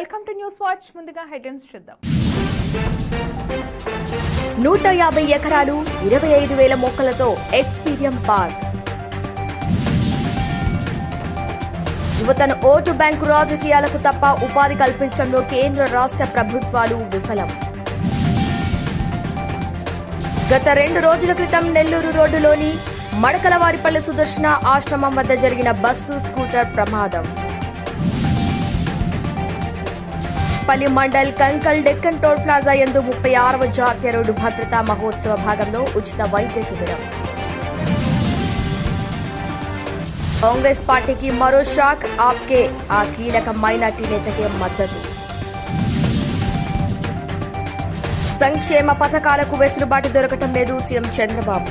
Welcome to news watch. ముందుగా headlines చూద్దాం. నూట యాభై ఎకరాలు ఇరవై ఐదు వేల మొక్కలతో ఎక్స్పీరియం పార్క్. యువతను ఓటు బ్యాంకు రాజకీయాలకు తప్ప ఉపాధి కల్పించడంలో కేంద్ర రాష్ట్ర ప్రభుత్వాలు విఫలం. గత రెండు రోజుల క్రితం నెల్లూరు రోడ్డులోని మడకలవారిపల్లి సుదర్శన ఆశ్రమం వద్ద జరిగిన బస్సు స్కూటర్ ప్రమాదం. పల్లి మండల్ కంకల్ డెక్కన్ టోల్ ప్లాజా యందు ముప్పై ఆరవ జాతీయ రోడ్డు భద్రతా మహోత్సవ భాగంలో ఉచిత వైద్య శిబిరం. కాంగ్రెస్ పార్టీకి మరో షాక్ ఆప్కే ఆ కీలక మైనార్టీ నేతకే మద్దతు. సంక్షేమ పథకాలకు వెసులుబాటు దొరకటం లేదు CM Chandrababu.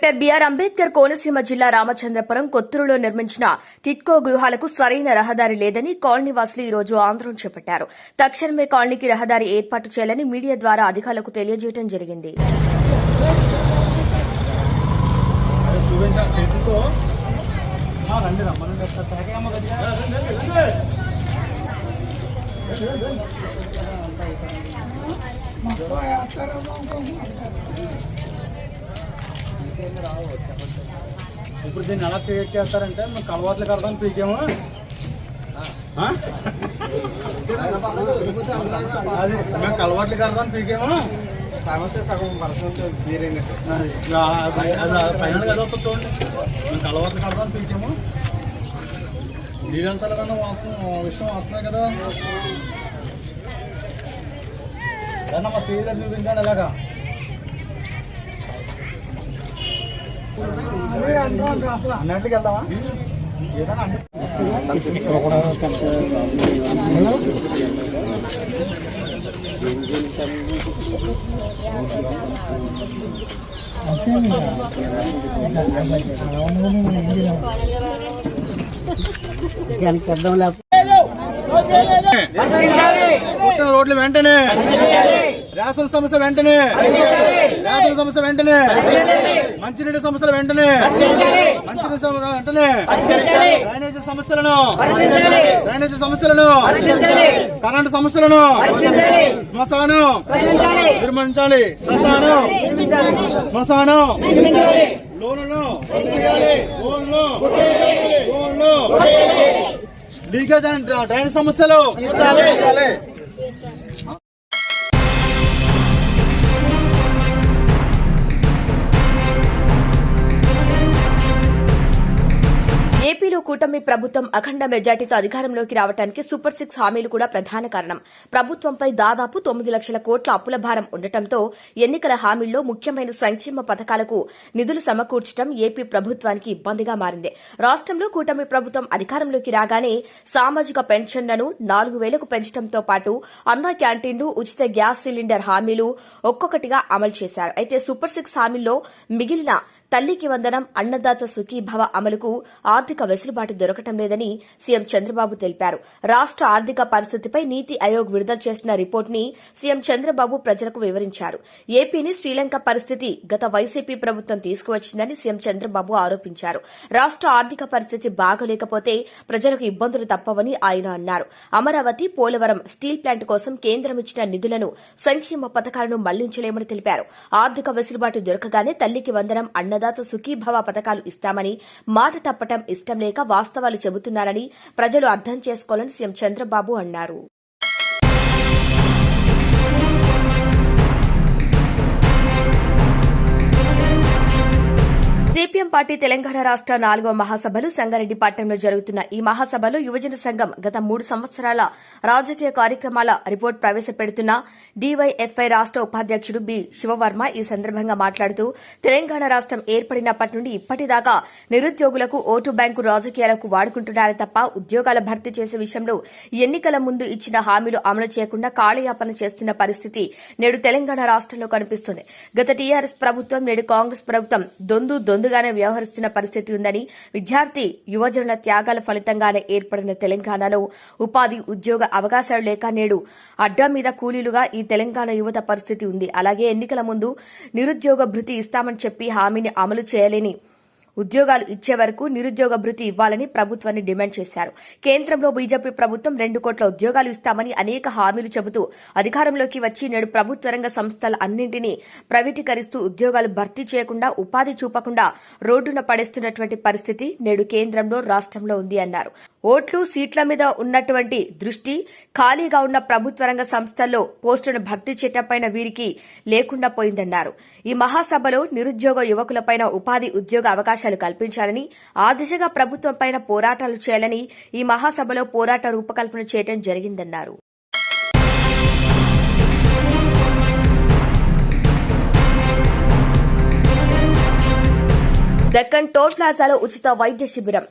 Doctor BR Ambedkar Konaseema జిల్లా రామచంద్రపురం కొత్తూరులో నిర్మించిన టిట్కో గృహాలకు సరైన రహదారి లేదని కాలనీవాసులు ఈ రోజు ఆందోళన చేపట్టారు. తక్షణమే కాలనీకి రహదారి ఏర్పాటు చేయాలని మీడియా ద్వారా అధికారులకు తెలియజేయడం జరిగింది. ఇప్పుడు దీన్ని ఎలా క్రియేట్ చేస్తారంటే మేము కలవాట్లు అర్థం పీకేము. అది మేము కలవాట్లకు కడదాం పీకేము. సమస్య సగం పర్సెంట్ తీరైనట్టు అది అది- అది కదా వస్తుంది చూడండి. మేము కలవాట్లకు కడదాం పీకేము. నీరంతా వస్తున్న విషయం వస్తున్నాయి కదా. ఏదన్నా మా సీరియల్ చూపించండి అలాగా అన్నట్టుకి వెళ్దామా ఏదైనా అంటే పుట్టిన రోడ్లు వెంటనే. రేషన్ సమస్య వెంటనే. రేషన్ సమస్య వెంటనే. మంచినీటి సమస్యలు వెంటనే. మంచినీటి సమస్యలు వెంటనే. డ్రైనేజీ సమస్యలను. డ్రైనేజీ సమస్యలను. కరెంటు సమస్యలను. శ్మశానం. నిర్మించాలి. శ్మశానం. శ్మశానం. లోన్లు. లోన్లు. లోన్లు లీకేజ్ అండ్ డ్రైన్ సమస్యలు. ఏపీలో కూటమి ప్రభుత్వం అఖండ మెజార్టీతో అధికారంలోకి రావడానికి సూపర్ సిక్స్ హామీలు కూడా ప్రధాన కారణం. ప్రభుత్వంపై దాదాపు తొమ్మిది లక్షల కోట్ల అప్పుల భారం ఉండటంతో ఎన్నికల హామీల్లో ముఖ్యమైన సంక్షేమ పథకాలకు నిధులు సమకూర్చడం ఏపీ ప్రభుత్వానికి ఇబ్బందిగా మారింది. రాష్ట్రంలో కూటమి ప్రభుత్వం అధికారంలోకి రాగానే సామాజిక పెన్షన్లను నాలుగు వేలకు పెంచడంతో పాటు అన్నా క్యాంటీన్లు ఉచిత గ్యాస్ సిలిండర్ హామీలు ఒక్కొక్కటిగా అమలు చేశారు. అయితే సూపర్ సిక్స్ హామీల్లో మిగిలిన తల్లికి వందనం అన్నదాత సుఖీభవ అమలుకు ఆర్థిక వెసులుబాటు దొరకటం లేదని సీఎం చంద్రబాబు తెలిపారు. రాష్ట ఆర్థిక పరిస్థితిపై నీతి ఆయోగ్ విడుదల చేసిన రిపోర్ట్ని సీఎం చంద్రబాబు ప్రజలకు వివరించారు. ఏపీని శ్రీలంక పరిస్థితి గత వైసీపీ ప్రభుత్వం తీసుకువచ్చిందని సీఎం చంద్రబాబు ఆరోపించారు. రాష్ట ఆర్థిక పరిస్థితి బాగోలేకపోతే ప్రజలకు ఇబ్బందులు తప్పవని ఆయన అన్నారు. అమరావతి పోలవరం స్టీల్ ప్లాంట్ కోసం కేంద్రం ఇచ్చిన నిధులను సంక్షేమ పథకాలను మళ్ళించలేమని తెలిపారు. ఆర్థిక వెసులుబాటు దొరకగానే తల్లికి వందనం అన్న అన్నదాత సుఖీభవ పథకాలు ఇస్తామని మాట తప్పటం ఇష్టం లేక వాస్తవాలు చెబుతున్నారని ప్రజలు అర్థం చేసుకోవాలని సీఎం చంద్రబాబు అన్నారు. సిపిఎం పార్టీ తెలంగాణ రాష్ట నాలుగవ మహాసభలు సంగారెడ్డిపట్నంలో జరుగుతున్న ఈ మహాసభలో యువజన సంఘం గత మూడు సంవత్సరాల రాజకీయ కార్యక్రమాల రిపోర్ట్ ప్రవేశపెడుతున్న డీవైఎఫ్ఐ రాష్ట ఉపాధ్యక్షుడు బి శివవర్మ ఈ సందర్భంగా మాట్లాడుతూ తెలంగాణ రాష్టం ఏర్పడినప్పటి నుండి ఇప్పటిదాకా నిరుద్యోగులకు ఓటు బ్యాంకు రాజకీయాలకు వాడుకుంటున్నారే తప్ప ఉద్యోగాల భర్తీ చేసే విషయంలో ఎన్నికల ముందు ఇచ్చిన హామీలు అమలు చేయకుండా కాళయాపన చేస్తున్న పరిస్థితి నేడు తెలంగాణ రాష్టంలో కనిపిస్తుంది. గత టీఆర్ఎస్ ప్రభుత్వం నేడు కాంగ్రెస్ ప్రభుత్వం దొందు ముందుగానే వ్యవహరిస్తున్న పరిస్థితి ఉందని విద్యార్థి యువజనుల త్యాగాల ఫలితంగానే ఏర్పడిన తెలంగాణలో ఉపాధి ఉద్యోగ అవకాశాలు లేక నేడు అడ్డా మీద కూలీలుగా ఈ తెలంగాణ యువత పరిస్థితి ఉంది. అలాగే ఎన్నికల ముందు నిరుద్యోగ భృతి ఇస్తామని చెప్పి హామీని అమలు చేయలేని ఉద్యోగాలు ఇచ్చే వరకు నిరుద్యోగ భృతి ఇవ్వాలని ప్రభుత్వాన్ని డిమాండ్ చేశారు. కేంద్రంలో బీజేపీ ప్రభుత్వం రెండు కోట్ల ఉద్యోగాలు ఇస్తామని అనేక హామీలు చెబుతూ అధికారంలోకి వచ్చి నేడు ప్రభుత్వ రంగ సంస్థల అన్నింటినీ ప్రైవేటీకరిస్తూ ఉద్యోగాలు భర్తీ చేయకుండా ఉపాధి చూపకుండా రోడ్డున పడేస్తున్నటువంటి పరిస్థితి నేడు కేంద్రంలో రాష్ట్రంలో ఉంది అన్నారు. ఓట్లు సీట్ల మీద ఉన్నటువంటి దృష్టి ఖాళీగా ఉన్న ప్రభుత్వ రంగ సంస్థల్లో పోస్టును భర్తీ చేయటంపైన వీరికి లేకుండా పోయిందన్నారు. ఈ మహాసభలో నిరుద్యోగ యువకులపైన ఉపాధి ఉద్యోగ అవకాశాలు కల్పించాలని ఆ దిశగా ప్రభుత్వంపైన పోరాటాలు చేయాలని ఈ మహాసభలో పోరాట రూపకల్పన చేయడం జరిగిందన్నారు. దక్కన్ టోల్ ప్లాజాలో ఉచిత వైద్య శిబిరం.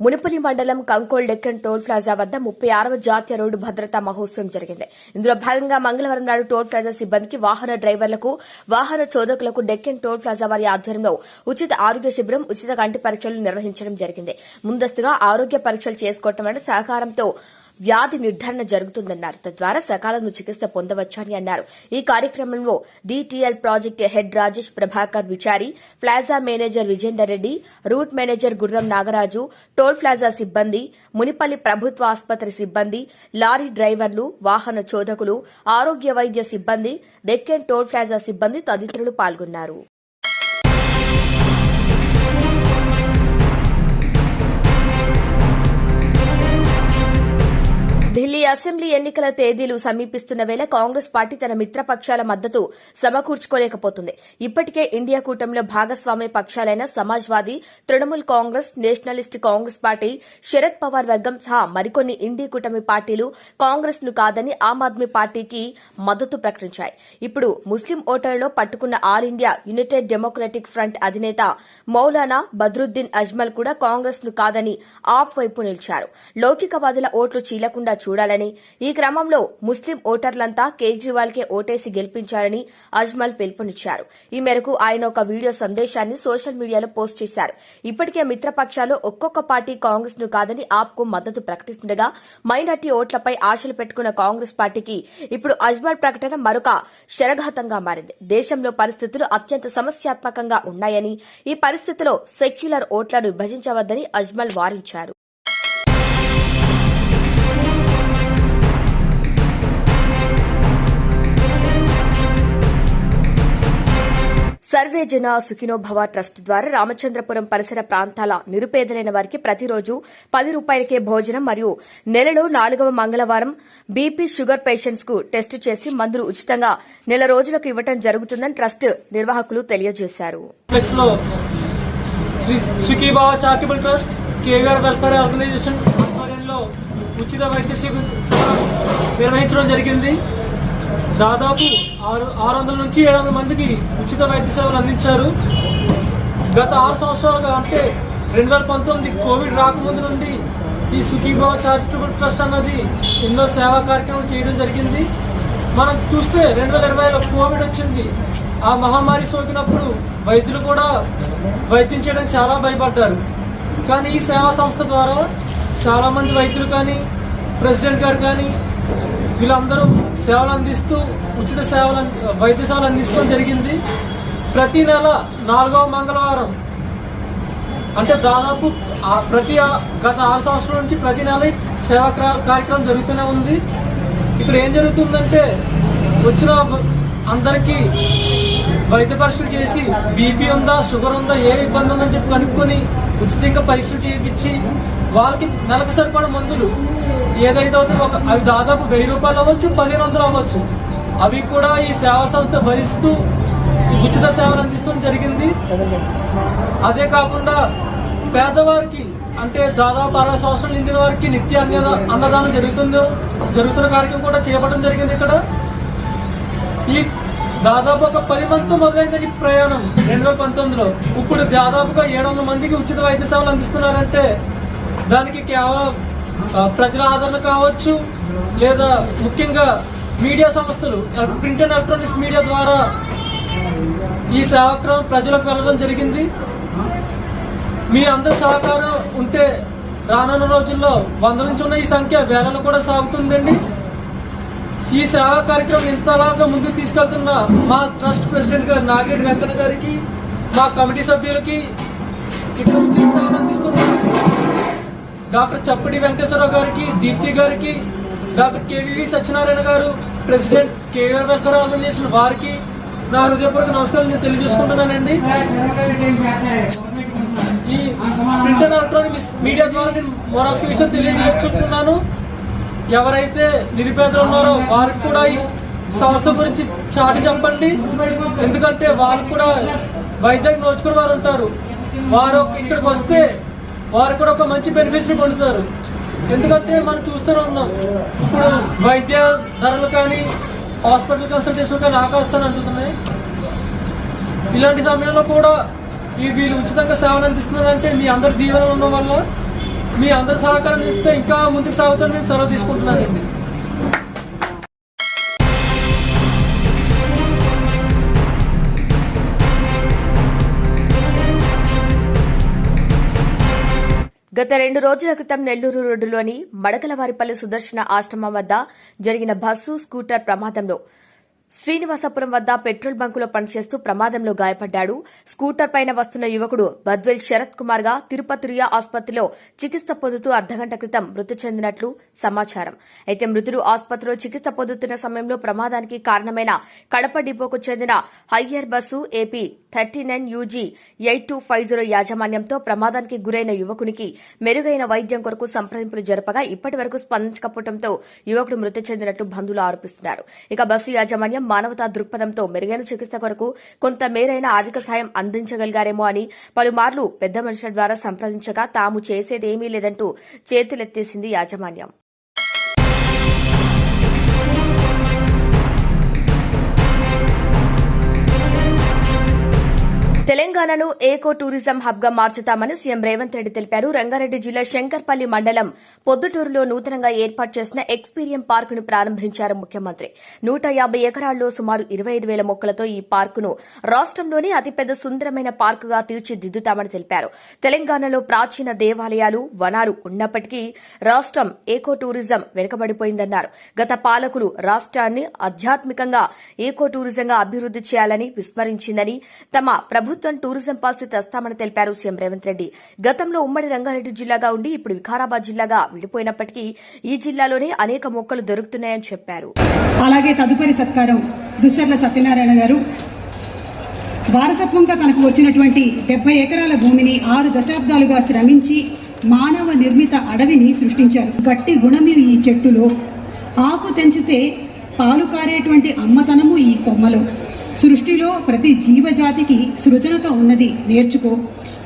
మునిపల్లి మండలం కంకోల్ డెక్కన్ టోల్ ప్లాజా వద్ద ముప్పై ఆరవ జాతీయ రోడ్డు భద్రతా మహోత్సవం జరిగింది. ఇందులో భాగంగా మంగళవారం నాడు టోల్ ప్లాజా సిబ్బందికి వాహన డ్రైవర్లకు వాహన చోదకులకు డెక్కన్ టోల్ ప్లాజా వారి ఆధ్వర్యంలో ఉచిత ఆరోగ్య శిబిరం ఉచిత కంటి పరీక్షలు నిర్వహించడం జరిగింది. ముందస్తుగా ఆరోగ్య పరీక్షలు చేసుకోవటం వల్ల సహకారంతో వ్యాధి నిర్ధారణ జరుగుతుందన్నారు. తద్వారా సకాలంలో చికిత్స పొందవచ్చని అన్నారు. ఈ కార్యక్రమంలో DTL project head Rajesh Prabhakar విచారి plaza manager Vijender Reddy route manager Gurram Nagaraju toll plaza సిబ్బంది మునిపల్లి ప్రభుత్వ ఆసుపత్రి సిబ్బంది లారీ డ్రైవర్లు వాహన చోదకులు ఆరోగ్య వైద్య సిబ్బంది డెక్కన్ టోల్ ప్లాజా సిబ్బంది తదితరులు పాల్గొన్నారు. అసెంబ్లీ ఎన్నికల తేదీలు సమీపిస్తున్న వేళ కాంగ్రెస్ పార్టీ తన మిత్రపక్షాల మద్దతు సమకూర్చుకోలేకపోతుంది. ఇప్పటికే ఇండియా కూటమిలో భాగస్వామ్య పక్షాలైన Samajwadi Trinamool Congress Nationalist Congress party Sharad Pawar వర్గం సహా మరికొన్ని ఇండి కూటమి పార్టీలు కాంగ్రెస్ను కాదని ఆమ్ ఆద్మీ పార్టీకి మద్దతు ప్రకటించాయి. ఇప్పుడు ముస్లిం ఓటర్లలో పట్టుకున్న All India United Democratic Front అధినేత మౌలానా బద్రుద్దీన్ అజ్మల్ కూడా కాంగ్రెస్ను కాదని ఆప్ వైపు నిలిచారు. లౌకికవాదుల ఓట్లు చీలకుండా చూడాలని ఈ క్రమంలో ముస్లిం ఓటర్లంతా కేజ్రీవాల్ కే ఓటేసి గెలిపించారని అజ్మల్ పిలుపునిచ్చారు. ఈ మేరకు ఆయన ఒక వీడియో సందేశాన్ని సోషల్ మీడియాలో పోస్ట్ చేశారు. ఇప్పటికే మిత్రపక్షాలు ఒక్కొక్క పార్టీ కాంగ్రెస్ను కాదని ఆప్కు మద్దతు ప్రకటిస్తుండగా మైనార్టీ ఓట్లపై ఆశలు పెట్టుకున్న కాంగ్రెస్ పార్టీకి ఇప్పుడు అజ్మల్ ప్రకటన మరొక శరఘాతంగా మారింది. దేశంలో పరిస్థితులు అత్యంత సమస్యాత్మకంగా ఉన్నాయని ఈ పరిస్థితిలో సెక్యులర్ ఓట్లను విభజించవద్దని అజ్మల్ వారించారు. సర్వే జన సుఖినో భవ ట్రస్ట్ ద్వారా రామచంద్రపురం పరిసర ప్రాంతాల నిరుపేదలైన వారికి ప్రతిరోజు పది రూపాయలకే భోజనం మరియు నెలలో నాలుగవ మంగళవారం బీపీ షుగర్ పేషెంట్స్కు టెస్టు చేసి మందులు ఉచితంగా నెల రోజులకు ఇవ్వడం జరుగుతుందని ట్రస్ట్ నిర్వాహకులు తెలియజేశారు. ఉచిత వైద్య శిబిరం నిర్వహించడం జరిగింది. దాదాపు ఆరు ఆరు వందల నుంచి ఏడు వందల మందికి ఉచిత వైద్య సేవలు అందించారు. గత ఆరు సంవత్సరాలుగా అంటే రెండు వేల పంతొమ్మిది కోవిడ్ రాకముందు నుండి ఈ సుఖీభావ చారిటబుల్ ట్రస్ట్ అన్నది ఎన్నో సేవా కార్యక్రమాలు చేయడం జరిగింది. మనం చూస్తే రెండు వేల ఇరవైలో కోవిడ్ వచ్చింది. ఆ మహమ్మారి సోకినప్పుడు వైద్యులు కూడా వైద్యం చేయడం చాలా భయపడ్డారు. కానీ ఈ సేవా సంస్థ ద్వారా చాలామంది వైద్యులు కానీ ప్రెసిడెంట్ గారు కానీ వీళ్ళందరూ సేవలు అందిస్తూ ఉచిత సేవలు అంది- వైద్య సేవలు అందించడం జరిగింది. ప్రతి నెల నాలుగవ మంగళవారం అంటే దాదాపు ప్రతి గత ఆరు సంవత్సరాల నుంచి ప్రతి నెల సేవా క్రా- కార్యక్రమం జరుగుతూనే ఉంది. ఇక్కడ ఏం జరుగుతుందంటే వచ్చిన అందరికీ వైద్య పరీక్షలు చేసి బీపీ ఉందా షుగర్ ఉందా ఏ ఇబ్బంది ఉందని చెప్పి కనుక్కొని ఉచితంగా పరీక్షలు చేయించి వాళ్ళకి నెలకు సరిపడ మందులు. ఏదైతే అవుతుందో ఒక అవి దాదాపు వెయ్యి రూపాయలు అవ్వచ్చు పదిహేను వందలు అవ్వచ్చు. అవి కూడా ఈ సేవా సంస్థ భరిస్తూ ఉచిత సేవలు అందిస్తూ జరిగింది. అదే కాకుండా పేదవారికి అంటే దాదాపు అరవై సంవత్సరాలు నిండిన వారికి నిత్య అన్న అన్నదానం జరుగుతుందో జరుగుతున్న కార్యక్రమం కూడా చేపట్టడం జరిగింది ఇక్కడ. ఈ దాదాపు ఒక పది మందితో మొదలైంది ఈ ప్రయాణం. రెండు వేల పంతొమ్మిదిలో. ఇప్పుడు దాదాపుగా ఏడు వందల మందికి ఉచిత వైద్య సేవలు అందిస్తున్నారంటే దానికి కేవలం ప్రజల ఆదరణ కావచ్చు లేదా ముఖ్యంగా మీడియా సంస్థలు ప్రింట్ అండ్ ఎలక్ట్రానిక్స్ మీడియా ద్వారా ఈ సేవాక్రమం ప్రజలకు వెళ్ళడం జరిగింది. మీ అందరి సహకారం ఉంటే రానున్న రోజుల్లో వంద నుంచి ఉన్న ఈ సంఖ్య వేలలో కూడా సాగుతుందండి. ఈ సేవా కార్యక్రమం ఇంతలాగా ముందుకు తీసుకెళ్తున్న మా ట్రస్ట్ ప్రెసిడెంట్ గారు నాగేడి వెంకన్న గారికి మా కమిటీ సభ్యులకి ఇక్కడ డాక్టర్ చప్పటి వెంకటేశ్వరరావు గారికి దీప్తి గారికి డాక్టర్ కేవీవి సత్యనారాయణ గారు ప్రెసిడెంట్ కేవీఆర్ వెల్ఫేర్ చేసిన వారికి నా హృదయపూర్వక నమస్కారం నేను తెలియజేసుకుంటున్నానండి. ఈ ప్రింట్ అండ్ ఎలక్ట్రానిక్ మీడియా ద్వారా నేను మరొక విషయం తెలియజేస్తున్నాను ఎవరైతే నిరుపేదలు ఉన్నారో వారికి కూడా ఈ సంస్థ గురించి చాటి చెప్పండి. ఎందుకంటే వారికి కూడా వైద్యం నోచుకుని వారు ఉంటారు. వారు ఇక్కడికి వస్తే వారు కూడా ఒక మంచి బెనిఫిట్స్ పొందుతారు. ఎందుకంటే మనం చూస్తూనే ఉన్నాం. ఇప్పుడు వైద్య ధరలు కానీ హాస్పిటల్ కన్సల్టేషన్ కానీ ఆకాశాన్ని అంటుతున్నాయి ఇలాంటి సమయంలో కూడా ఈ వీళ్ళు ఉచితంగా సేవలు అందిస్తున్నారంటే మీ అందరి దీవెనలు ఉండడం వల్ల మీ అందరి సహకారం ఇస్తే ఇంకా ముందుకు సాగుతారని నేను సెలవు తీసుకుంటున్నానండి గత రెండు రోజుల క్రితం నెల్లూరు రోడ్డులోని మడకలవారిపల్లి సుదర్శన ఆశ్రమం వద్ద జరిగిన బస్సు స్కూటర్ ప్రమాదంలో శ్రీనివాసపురం వద్ద పెట్రోల్ బంకులో పనిచేస్తూ ప్రమాదంలో గాయపడ్డాడు. స్కూటర్ పైన వస్తున్న యువకుడు బద్వేల్ శరత్ కుమార్గా తిరుపతి రియా ఆసుపత్రిలో చికిత్స పొందుతూ అర్ధగంట క్రితం మృతి చెందినట్లు సమాచారం. అయితే మృతుడు ఆసుపత్రిలో చికిత్స పొందుతున్న సమయంలో ప్రమాదానికి కారణమైన కడప డిపోకు చెందిన hire bus AP thirty nine UG eight two five zero యాజమాన్యంతో ప్రమాదానికి గురైన యువకునికి మెరుగైన వైద్యం కొరకు సంప్రదింపులు జరపగా ఇప్పటి వరకు స్పందించకపోవడంతో యువకుడు మృతి చెందినట్లు బంధువులు ఆరోపిస్తున్నారు. ఇక బస్సు యాజమాన్యం మానవతా దృక్పథంతో మెరుగైన చికిత్స కొరకు కొంత మేరైన ఆర్థిక సాయం అందించగలిగారేమో అని పలుమార్లు పెద్ద మనుషుల ద్వారా సంప్రదించగా తాము చేసేదేమీ లేదంటూ చేతులెత్తేసింది యాజమాన్యం. తెలంగాణను ఏకో టూరిజం హబ్గా మార్చుతామని సీఎం రేవంత్ రెడ్డి తెలిపారు. రంగారెడ్డి జిల్లా శంకర్పల్లి మండలం పొద్దుటూరులో నూతనంగా ఏర్పాటు చేసిన ఎక్స్పీరియం పార్కును ప్రారంభించారు ముఖ్యమంత్రి. నూట యాభై ఎకరాల్లో సుమారు ఇరవై ఐదు వేల మొక్కలతో ఈ పార్కును రాష్టంలోనే అతిపెద్ద సుందరమైన పార్కుగా తీర్చిదిద్దుతామని తెలిపారు. తెలంగాణలో ప్రాచీన దేవాలయాలు వనాలు ఉన్నప్పటికీ రాష్టం ఏకో టూరిజం వెనుకబడిపోయిందన్నారు. గత పాలకులు రాష్ట్రాన్ని ఆధ్యాత్మికంగా ఏకో టూరిజంగా అభివృద్ది చేయాలని విస్మరించిందని తమ ప్రభుత్వం టూరిజం పాలసీ తెస్తామని తెలిపారు సీఎం రేవంత్ రెడ్డి. గతంలో ఉమ్మడి రంగారెడ్డి జిల్లాగా ఉండి ఇప్పుడు వికారాబాద్ జిల్లాగా విడిపోయినప్పటికీ ఈ జిల్లాలోనే అనేక మొక్కలు దొరుకుతున్నాయని చెప్పారు. అలాగే తదుపరి సత్కారం దుశ్శర్ల సత్యనారాయణ గారు. వారసత్వంగా తనకు వచ్చినటువంటి డెబ్బై ఎకరాల భూమిని ఆరు దశాబ్దాలుగా శ్రమించి మానవ నిర్మిత అడవిని సృష్టించారు. గట్టి గుణమి ఈ చెట్టులో. ఆకు తెంచితే పాలు కారేటువంటి అమ్మతనము ఈ కొమ్మలో. సృష్టిలో ప్రతి జీవజాతికి సృజనత ఉన్నది. నేర్చుకో.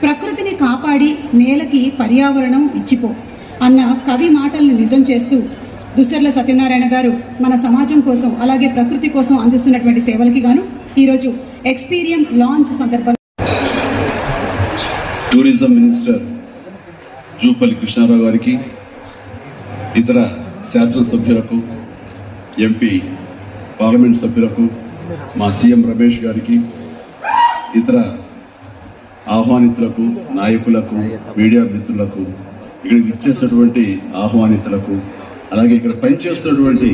ప్రకృతిని కాపాడి నేలకి పర్యావరణం ఇచ్చిపో అన్న కవి మాటల్ని నిజం చేస్తూ దుస్సర్ల సత్యనారాయణ గారు మన సమాజం కోసం అలాగే ప్రకృతి కోసం అందిస్తున్నటువంటి సేవలకి గాను ఈరోజు ఎక్స్పీరియం లాంచ్ సందర్భంగా టూరిజం మినిస్టర్ జూపల్లి కృష్ణారావు గారికి ఇతర శాసనసభ్యులకు ఎంపీ పార్లమెంట్ సభ్యులకు మా సీఎం రమేష్ గారికి ఇతర ఆహ్వానితులకు నాయకులకు మీడియా మిత్రులకు ఇక్కడికి ఇచ్చేసినటువంటి ఆహ్వానితులకు అలాగే ఇక్కడ పనిచేస్తున్నటువంటి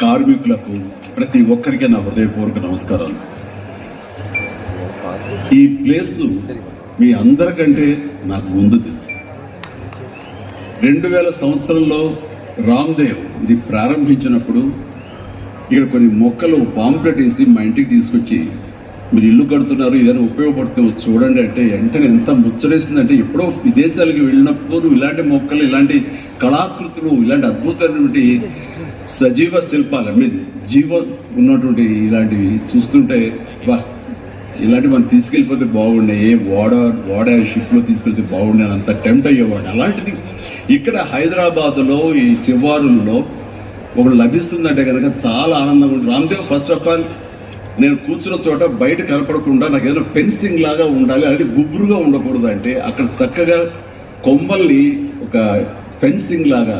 కార్మికులకు ప్రతి ఒక్కరికి నా హృదయపూర్వక నమస్కారాలు. ఈ ప్లేస్ మీ అందరికంటే నాకు ముందు తెలుసు. రెండు వేల సంవత్సరంలో రామ్దేవ్ ఇది ప్రారంభించినప్పుడు ఇక్కడ కొన్ని మొక్కలు పాంప్లెట్ వేసి మా ఇంటికి తీసుకొచ్చి మీరు ఇల్లు కడుతున్నారు ఏదైనా ఉపయోగపడుతుందో చూడండి అంటే వెంటనే ఎంత ముచ్చటేసిందంటే ఎప్పుడో విదేశాలకు వెళ్ళినప్పుడు ఇలాంటి మొక్కలు ఇలాంటి కళాకృతులు ఇలాంటి అద్భుతమైనటువంటి సజీవ శిల్పాలు ఐ మీన్ జీవ ఉన్నటువంటి ఇలాంటివి చూస్తుంటే వా ఇలాంటి మనం తీసుకెళ్ళిపోతే బాగుండే ఏ ఓడ ఓడ షిప్లో తీసుకెళ్తే బాగుండే అంత టెంప్ట్ అయ్యేవాడు అలాంటిది ఇక్కడ హైదరాబాద్లో ఈ శివారుల్లో ఒకటి లభిస్తుందంటే కనుక చాలా ఆనందంగా ఉంటుంది. రామ్దేవ్ ఫస్ట్ ఆఫ్ ఆల్ నేను కూర్చున్న చోట బయట కనపడకుండా నాకు ఏదైనా ఫెన్సింగ్ లాగా ఉండాలి అలాంటి గుబురుగా ఉండకూడదు అంటే అక్కడ చక్కగా కొమ్మల్ని ఒక ఫెన్సింగ్ లాగా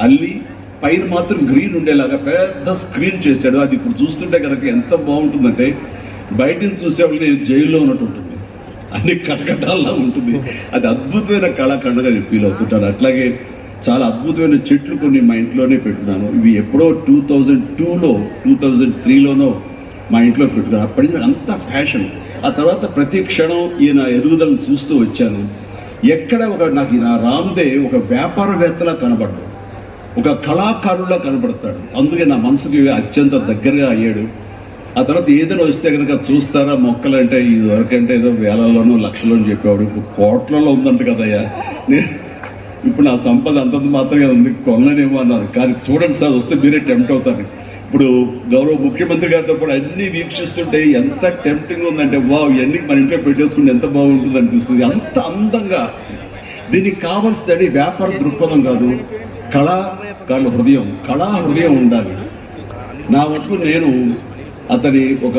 అల్లి పైన మాత్రం గ్రీన్ ఉండేలాగా పెద్ద స్క్రీన్ చేశాడు. అది ఇప్పుడు చూస్తుంటే కనుక ఎంత బాగుంటుందంటే బయట నుంచి చూసేవాళ్ళు నేను జైల్లో ఉన్నట్టు ఉంటుంది. అన్ని కటకటాల్లో ఉంటుంది. అది అద్భుతమైన కళాఖండగా నేను ఫీల్ అవుతుంటాను. అట్లాగే చాలా అద్భుతమైన చెట్లు కొన్ని మా ఇంట్లోనే పెట్టుకున్నాను. ఇవి ఎప్పుడో టూ థౌజండ్ టూలో టూ థౌజండ్ త్రీలోనో మా ఇంట్లో పెట్టుకున్నాను అప్పటి నుంచి అంత ఫ్యాషన్. ఆ తర్వాత ప్రతి క్షణం ఈయన ఎదుగుదలను చూస్తూ వచ్చాను. ఎక్కడ ఒక నాకు నా రామ్దేవ్ ఒక వ్యాపారవేత్తలా కనబడ్డాడు. ఒక కళాకారులా కనబడతాడు. అందుకే నా మనసుకి అత్యంత దగ్గరగా అయ్యాడు. ఆ తర్వాత ఏదైనా వస్తే కనుక చూస్తారా? మొక్కలంటే ఇది వరకంటే ఏదో వేలల్లోనూ లక్షలోనూ చెప్పేవాడు. ఇప్పుడు కోట్లలో ఉందంట కదయ్యా. నేను ఇప్పుడు నా సంపద అంతంత మాత్రమే ఉంది కొనలేనేమో అన్నారు. కానీ చూడండి సార్ వస్తే మీరే టెంప్ట్ అవుతారు. ఇప్పుడు గౌరవ ముఖ్యమంత్రి గారితో కూడా అన్ని వీక్షిస్తుంటే ఎంత టెంప్టింగ్ ఉందంటే వావ్ ఇవన్నీ మన ఇంట్లో పెట్టేసుకుంటే ఎంత బాగుంటుంది అనిపిస్తుంది. అంత అందంగా. దీనికి కావాల్సింది వ్యాపార దృక్పథం కాదు కళాకారుల హృదయం కళా హృదయం ఉండాలి. నా వరకు నేను అతని ఒక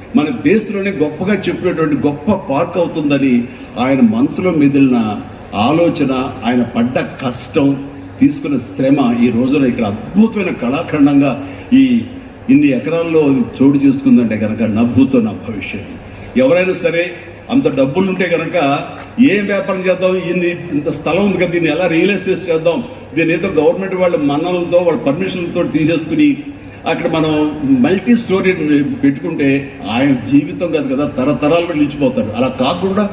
మన దేశంలోనే గొప్పగా చెప్పినటువంటి గొప్ప పార్క్ అవుతుందని ఆయన మనసులో మెదిలిన ఆలోచన ఆయన పడ్డ కష్టం తీసుకున్న శ్రమ ఈ రోజున ఇక్కడ అద్భుతమైన కళాఖండంగా ఈ ఇన్ని ఎకరాల్లో చోటు చేసుకుందంటే కనుక నవ్వుతో నా భవిష్యత్ ఎవరైనా సరే అంత డబ్బులు ఉంటే కనుక ఏం వ్యాపారం చేద్దాం? ఇన్ని ఇంత స్థలం ఉంది కదా దీన్ని ఎలా రియల్ ఎస్టేట్ చేద్దాం? దీని ఏదో గవర్నమెంట్ వాళ్ళ మన్నలతో వాళ్ళ పర్మిషన్లతో తీసేసుకుని అక్కడ మనం మల్టీ స్టోరీ పెట్టుకుంటే ఆయన జీవితం కాదు కదా తరతరాలు నిలిచిపోతాడు. అలా కాకుండా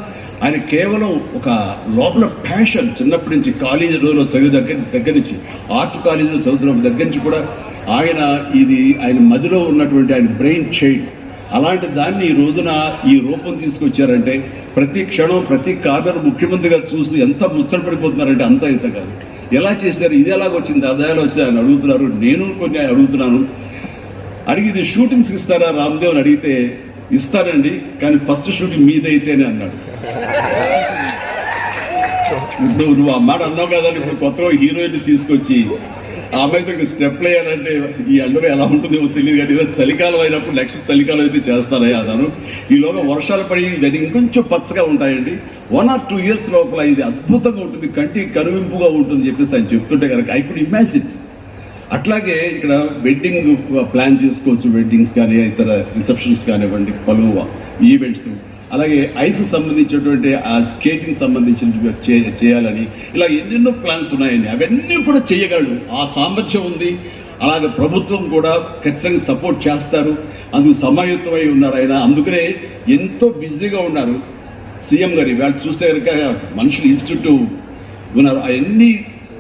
ఆయన కేవలం ఒక లోపల ప్యాషన్ చిన్నప్పటి నుంచి కాలేజీ రోజులో చదివే దగ్గర దగ్గర నుంచి ఆర్ట్ కాలేజీలో చదువుతున్న దగ్గర నుంచి కూడా ఆయన ఇది ఆయన మదిలో ఉన్నటువంటి ఆయన బ్రెయిన్ చైల్డ్ అలాంటి దాన్ని ఈ రోజున ఈ రూపం తీసుకొచ్చారంటే ప్రతి క్షణం ప్రతి కార్నర్ ముఖ్యమంత్రిగా చూసి ఎంత ముచ్చట పడిపోతున్నారంటే అంత ఇంత కాదు. ఎలా చేశారు ఇది ఎలాగొచ్చింది అది వచ్చింది ఆయన అడుగుతున్నారు నేను కొన్ని అడుగుతున్నాను. అడిగి ఇది షూటింగ్స్ ఇస్తారా రామ్దేవ్ అని అడిగితే ఇస్తానండి కానీ ఫస్ట్ షూటింగ్ మీదైతేనే అన్నాడు. నువ్వు నువ్వు ఆ మాట అన్నావు కదా ఇప్పుడు కొత్తగా హీరోయిన్ తీసుకొచ్చి ఆ అమ్మాయితో స్టెప్ వేయాలంటే ఈ ఎండలో ఎలా ఉంటుందో తెలియదు కానీ ఏదో చలికాలం అయినప్పుడు నెక్స్ట్ చలికాలం అయితే చేస్తానయ్యా అన్నాను ఈలోగా వర్షాలు పడి ఇది ఇంకొంచెం పచ్చగా ఉంటాయండి. వన్ ఆర్ టూ ఇయర్స్ లోపల ఇది అద్భుతంగా ఉంటుంది కంటి కనువింపుగా ఉంటుంది చెప్పేసి ఆయన చెప్తుంటే కనుక ఐ కుడ్ ఇమాజిన్ అట్లాగే ఇక్కడ వెడ్డింగ్ ప్లాన్ చేసుకోవచ్చు వెడ్డింగ్స్ కానీ ఇతర రిసెప్షన్స్ కానివ్వండి పలు ఈవెంట్స్ అలాగే ఐస్ సంబంధించినటువంటి ఆ స్కేటింగ్ సంబంధించిన చేయాలని ఇలా ఎన్నెన్నో ప్లాన్స్ ఉన్నాయండి. అవన్నీ కూడా చేయగలడు. ఆ సామర్థ్యం ఉంది. అలాగే ప్రభుత్వం కూడా ఖచ్చితంగా సపోర్ట్ చేస్తారు. అందుకు సమాయుత్తమై ఉన్నారు ఆయన. అందుకనే ఎంతో బిజీగా ఉన్నారు. సీఎం గారి వాళ్ళు చూస్తే కనుక మనుషులు ఇంటి చుట్టూ ఉన్నారు. అవన్నీ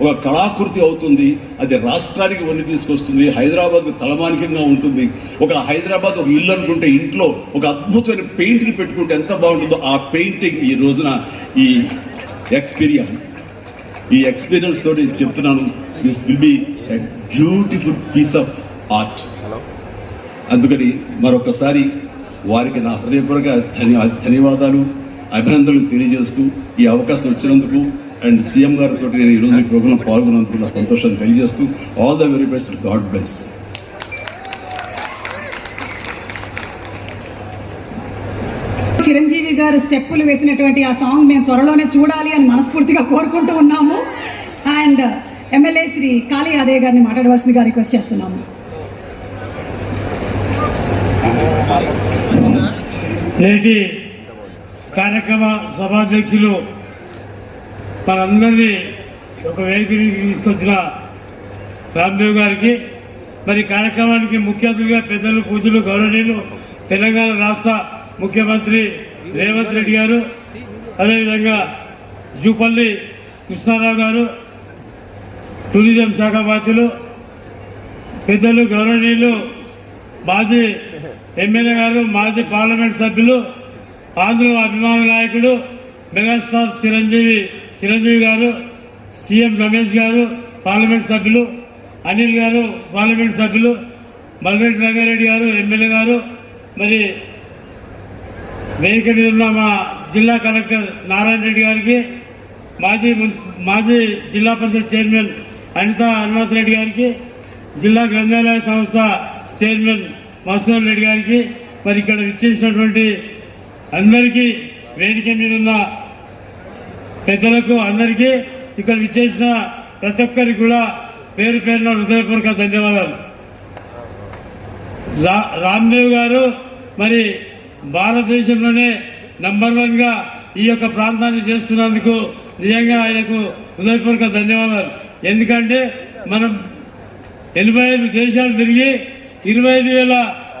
ఒక కళాకృతి అవుతుంది అది రాష్ట్రానికి వన్ని తీసుకొస్తుంది హైదరాబాద్ తలమానికంగా ఉంటుంది. ఒక హైదరాబాద్ ఒక ఇల్లు అనుకుంటే ఇంట్లో ఒక అద్భుతమైన పెయింటింగ్ పెట్టుకుంటే ఎంత బాగుంటుందో ఆ పెయింటింగ్ ఈ రోజున ఈ ఎక్స్పీరియన్స్ ఈ ఎక్స్పీరియన్స్ తోటి చెప్తున్నాను this will be beautiful piece of art అందుకని మరొకసారి వారికి నా హృదయపూర్వక ధన్య ధన్యవాదాలు అభినందనలు తెలియజేస్తూ ఈ అవకాశం వచ్చినందుకు అండ్ సీఎం గారితో నేను ఈరోజు ఈ ప్రోగ్రామ్ పాల్గొన్నందుకు నా సంతోషాన్ని తెలియజేస్తూ all the very best God bless Chiranjeevi garu స్టెప్పులు వేసినటువంటి ఆ సాంగ్ మేము త్వరలోనే చూడాలి అని మనస్ఫూర్తిగా కోరుకుంటూ ఉన్నాము. అండ్ ఎమ్మెల్యే శ్రీ కాళీ యాదయ్య గారిని మాట్లాడవలసిందిగా రిక్వెస్ట్ చేస్తున్నాము. నేటి కార్యక్రమ సభాధ్యక్షులు మనందరినీ ఒక వేదికకి తీసుకొచ్చిన రామ్దేవ్ గారికి మరి కార్యక్రమానికి ముఖ్య అతిథిగా పెద్దలు పూజలు గౌరవనీయులు తెలంగాణ రాష్ట్ర ముఖ్యమంత్రి రేవంత్ రెడ్డి గారు అదేవిధంగా జూపల్లి కృష్ణారావు గారు టూరిజం శాఖ బాధ్యులు పెద్దలు గౌరవనీయులు మాజీ ఎమ్మెల్యే గారు మాజీ పార్లమెంట్ సభ్యులు ఆంధ్ర అభిమాన నాయకుడు మెగాస్టార్ చిరంజీవి చిరంజీవి గారు సీఎం రమేష్ గారు పార్లమెంట్ సభ్యులు అనిల్ గారు పార్లమెంట్ సభ్యులు మల్రెడ్డి రంగారెడ్డి గారు ఎమ్మెల్యే గారు మరి వేదిక మీద ఉన్న మా జిల్లా కలెక్టర్ నారాయణ రెడ్డి గారికి మాజీ మాజీ జిల్లా పరిషత్ చైర్మన్ అనిత అరుణాథ్ రెడ్డి గారికి జిల్లా గ్రంథాలయ సంస్థ చైర్మన్ మసూర్ రెడ్డి గారికి మరి ఇక్కడ విచ్చేసినటువంటి అందరికీ వేదిక మీద ఉన్న పెద్దలకు అందరికీ ఇక్కడ విచ్చేసిన ప్రతి ఒక్కరికి కూడా పేరు పేరున హృదయపూర్వక ధన్యవాదాలు. రా రామ్దేవ్ గారు మరి భారతదేశంలోనే నంబర్ వన్గా ఈ యొక్క ప్రాంతాన్ని చేస్తున్నందుకు నిజంగా ఆయనకు హృదయపూర్వక ధన్యవాదాలు. ఎందుకంటే మనం ఎనభై ఐదు దేశాలు తిరిగి ఇరవై ఐదు వేల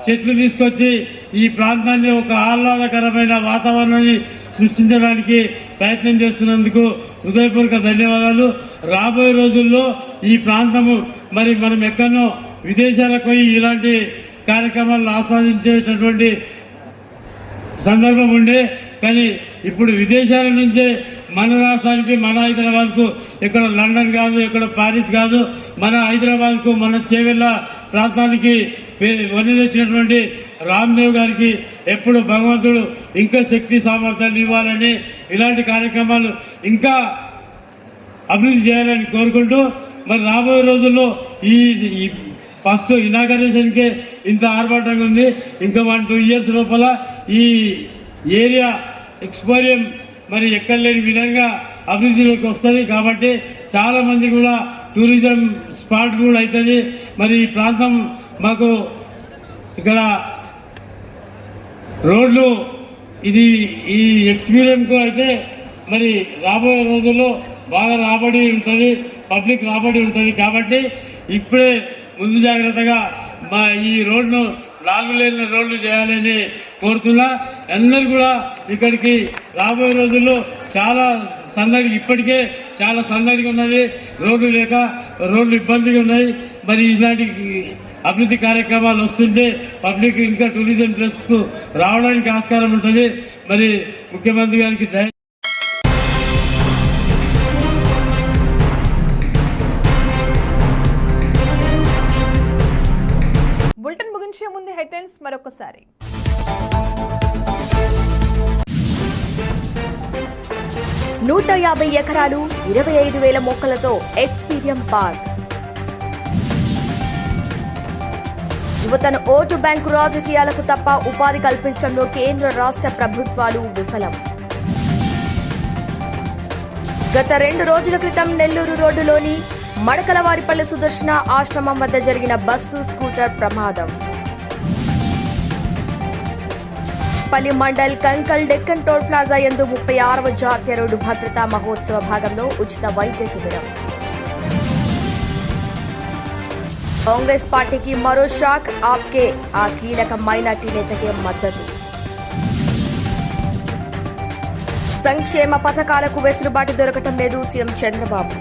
చెట్లు తీసుకొచ్చి ఈ ప్రాంతాన్ని ఒక ఆహ్లాదకరమైన వాతావరణాన్ని సృష్టించడానికి ప్రయత్నం చేస్తున్నందుకు హృదయపూర్వక ధన్యవాదాలు. రాబోయే రోజుల్లో ఈ ప్రాంతము మరి మనం ఎక్కడో విదేశాలకు పోయి ఇలాంటి కార్యక్రమాలను ఆస్వాదించేటటువంటి సందర్భం ఉండే. కానీ ఇప్పుడు విదేశాల నుంచే మన రాష్ట్రానికి మన హైదరాబాద్కు ఇక్కడ లండన్ కాదు ఇక్కడ పారిస్ కాదు మన హైదరాబాద్కు మన చేవెళ్ళ ప్రాంతానికి పే- తెచ్చినటువంటి రామ్దేవ్ గారికి ఎప్పుడు భగవంతుడు ఇంకా శక్తి సామర్థ్యాన్ని ఇవ్వాలని ఇలాంటి కార్యక్రమాలు ఇంకా అభివృద్ధి చేయాలని కోరుకుంటూ మరి రాబోయే రోజుల్లో ఈ ఫస్ట్ ఇనాగరేషన్కే ఇంత ఆర్భాటంగా ఉంది. ఇంకా వన్ టూ ఇయర్స్ లోపల ఈ ఏరియా ఎక్స్పోరియం మరి ఎక్కడ లేని విధంగా అభివృద్ధిలోకి వస్తుంది. కాబట్టి చాలా మంది కూడా టూరిజం స్పాట్ కూడా అవుతుంది మరి ఈ ప్రాంతం మాకు ఇక్కడ రోడ్లు ఇది ఈ ఎక్స్పీరియన్స్ అయితే మరి రాబోయే రోజుల్లో బాగా రాబడి ఉంటుంది పబ్లిక్ రాబడి ఉంటుంది కాబట్టి ఇప్పుడే ముందు జాగ్రత్తగా మా ఈ రోడ్ను నాలుగు లేని రోడ్లు చేయాలని కోరుతున్నా. అందరూ కూడా ఇక్కడికి రాబోయే రోజుల్లో చాలా సందడి ఇప్పటికే చాలా సందడిగా ఉన్నది. రోడ్లు లేక రోడ్లు ఇబ్బందిగా ఉన్నాయి. మరి ఇలాంటి అభివృద్ధి కార్యక్రమాలు వస్తుంటే పబ్లిక్ ఇంకా టూరిజం ప్లేస్కు రావడానికి ఆస్కారం ఉంటుంది. మరి ముఖ్యమంత్రి గారికి దయ బులెటిన్ ముగించే ముందు హెడ్లైన్స్ మరొకసారి. నూట యాభై ఎకరాలు ఇరవై ఐదు వేల మొక్కలతో ఎక్స్పీరియం పార్క్. యువతను ఓటు బ్యాంకు రాజకీయాలకు తప్ప ఉపాధి కల్పించడంలో కేంద్ర రాష్ట్ర ప్రభుత్వాలు విఫలం. గత రెండు రోజుల క్రితం నెల్లూరు రోడ్డులోని మడకలవారిపల్లి సుదర్శన ఆశ్రమం వద్ద జరిగిన బస్సు స్కూటర్ ప్రమాదం. పల్లి మండల్ కంకల్ డెక్కన్ టోల్ ప్లాజా యందు ముప్పై ఆరవ జాతీయ రోడ్డు భద్రతా మహోత్సవ భాగంలో ఉచిత వైద్య శిబిరం. కాంగ్రెస్ పార్టీకి మరో షాక్. ఆప్కే ఆ కీలక మైనార్టీ నేతకే మద్దతు. సంక్షేమ పథకాలకు వెసులుబాటు దొరకటం లేదు సీఎం చంద్రబాబు.